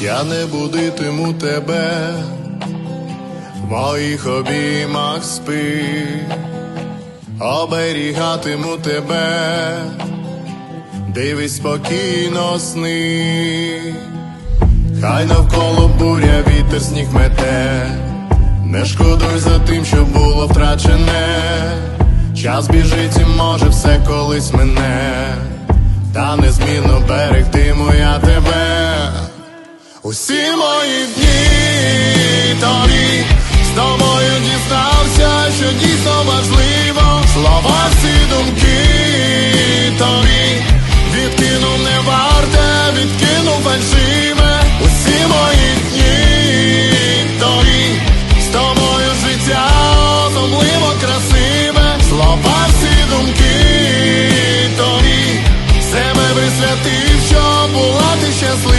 Я не будитиму тебе, в моїх обіймах спи, оберігатиму тебе, дивись спокійно сни, хай навколо буря вітер сніг мете, не шкодуй за тим, що було втрачене, час біжить і може все колись мене, та незмінно тебе усі мої дні торік з тобою дізнався, що дійсно важливо. Слова всі думки торік відкинув не варте, відкинув фальшиве. Усі мої дні торік з тобою життя особливо красиве, слова всі думки торік себе присвятив, що була ти щаслива.